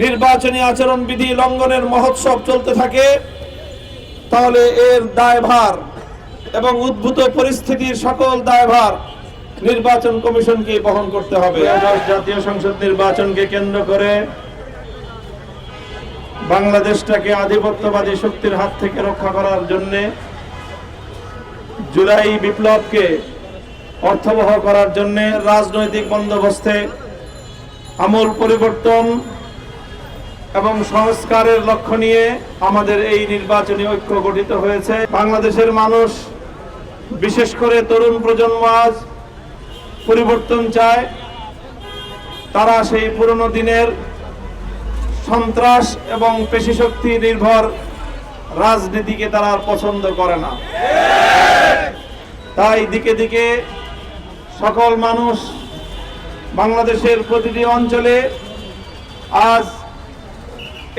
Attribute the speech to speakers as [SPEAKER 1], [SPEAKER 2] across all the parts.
[SPEAKER 1] নির্বাচনী আচরণবিধি লঙ্ঘনের মহোৎসব চলতে থাকে, তাহলে এর দায়ভার এবং উদ্ভূত পরিস্থিতির সকল দায়ভার নির্বাচন কমিশনকে বহন করতে হবে। জাতীয় সংসদ নির্বাচনকে কেন্দ্র করে বাংলাদেশটাকে আধিপত্যবাদী শক্তির হাত থেকে রক্ষা করার জন্য জুলাই বিপ্লবকে অর্থবহ করার জন্য রাজনৈতিক বন্দোবস্তে আমূল পরিবর্তন এবং সংস্কারের লক্ষ্য নিয়ে আমাদের এই নির্বাচনী ঐক্য গঠিত হয়েছে। বাংলাদেশের মানুষ, বিশেষ করে তরুণ প্রজন্ম আজ পরিবর্তন চায়। তারা সেই পুরনো দিনের সন্ত্রাস এবং পেশিশক্তি নির্ভর রাজনীতিকে তারা আর পছন্দ করে না। তাই দিকে দিকে সকল মানুষ বাংলাদেশের প্রতিটি অঞ্চলে আজ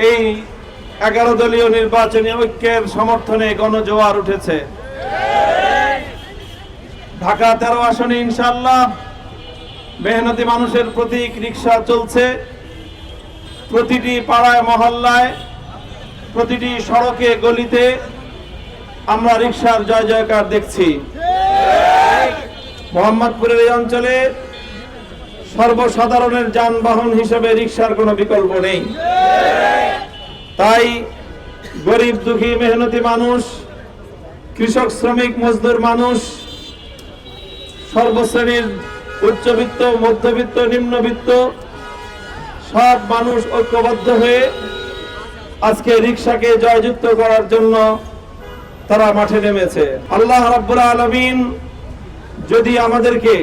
[SPEAKER 1] এই এগারো দলীয় নির্বাচনী ঐক্যের সমর্থনে গণজোয়ার উঠেছে। ঢাকা তেরো আসনে ইনশাল্লাহ মেহনতি মানুষের প্রতীক রিক্সা চলছে। প্রতিটি পাড়ায়, মহল্লায়, প্রতিটি সড়কে, গলিতে আমরা রিক্সার জয় জয়কার দেখছি। মোহাম্মদপুরের এই অঞ্চলে সর্বসাধারণের যানবাহন হিসেবে রিক্সার কোনো বিকল্প নেই। তাই গরিব, দুঃখী, মেহনতি মানুষ, কৃষক, শ্রমিক, মজদুর মানুষ, সর্বশ্রেণীর উচ্চবিত্ত, মধ্যবিত্ত, নিম্নবিত্ত, সব মানুষ ঐক্যবদ্ধ হয়ে আজকে রিক্সাকে জয়যুক্ত করার জন্য তারা মাঠে নেমেছে। আল্লাহ রাব্বুল আলামিন যদি আমাদেরকে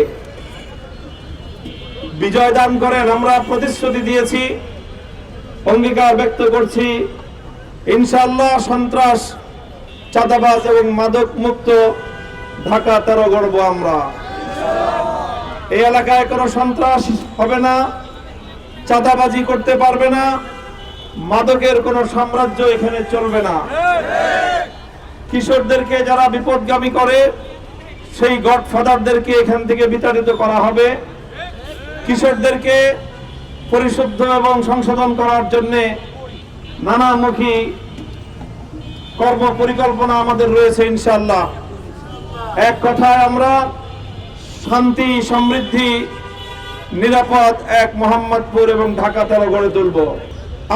[SPEAKER 1] বিজয় দান করেন, আমরা প্রতিশ্রুতি দিয়েছি, অঙ্গীকার ব্যক্ত করছি। ইনশাল্লাহ সন্ত্রাস, চাঁদাবাজ এবং মাদক মুক্ত ঢাকা তেরো গড়ব আমরা। এই এলাকায় কোনো সন্ত্রাস হবে না, চাঁদাবাজি করতে পারবে না, মাদকের কোনো সাম্রাজ্য এখানে চলবে না। কিশোরদেরকে যারা বিপদগামী করে, সেই গডফাদারদেরকে এখান থেকে বিতাড়িত করা হবে। কিশোরদেরকে পরিশুদ্ধ এবং সংশোধন করার জন্য নানামুখী কর্ম পরিকল্পনা আমাদের রয়েছে ইনশাল্লাহ এক কথায় আমরা শান্তি, সমৃদ্ধি, নিরাপদ এক মোহাম্মদপুর এবং ঢাকা তেরো গড়ে তুলব।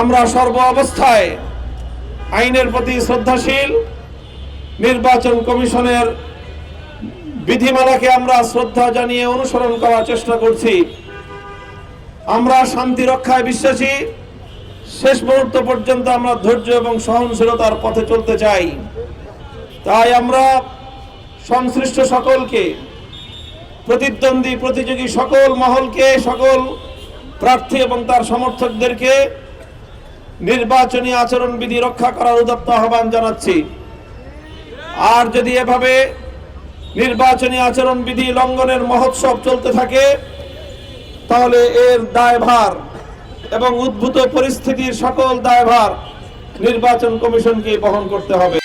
[SPEAKER 1] আমরা সর্ব অবস্থায় আইনের প্রতি শ্রদ্ধাশীল নির্বাচন কমিশনের বিধিমালাকে আমরা শ্রদ্ধা জানিয়ে অনুসরণ করার চেষ্টা করছি। আমরা শান্তি রক্ষায় বিশ্বাসী। শেষ মুহূর্ত পর্যন্ত আমরা ধৈর্য এবং সহনশীলতার পথে চলতে চাই। তাই আমরা সংশ্লিষ্ট সকলকে, প্রতিদ্বন্দ্বী প্রতিযোগী সকল মহলকে, সকল প্রার্থী এবং তার সমর্থকদেরকে নির্বাচনী আচরণবিধি রক্ষা করার উদাত্ত আহ্বান জানাচ্ছি। আর যদি এভাবে নির্বাচনী আচরণবিধি লঙ্ঘনের মহোৎসব চলতে থাকে তাহলে এর দায়ভার এবং উদ্ভূত পরিস্থিতির সকল দায়ভার নির্বাচন কমিশনকে বহন করতে হবে।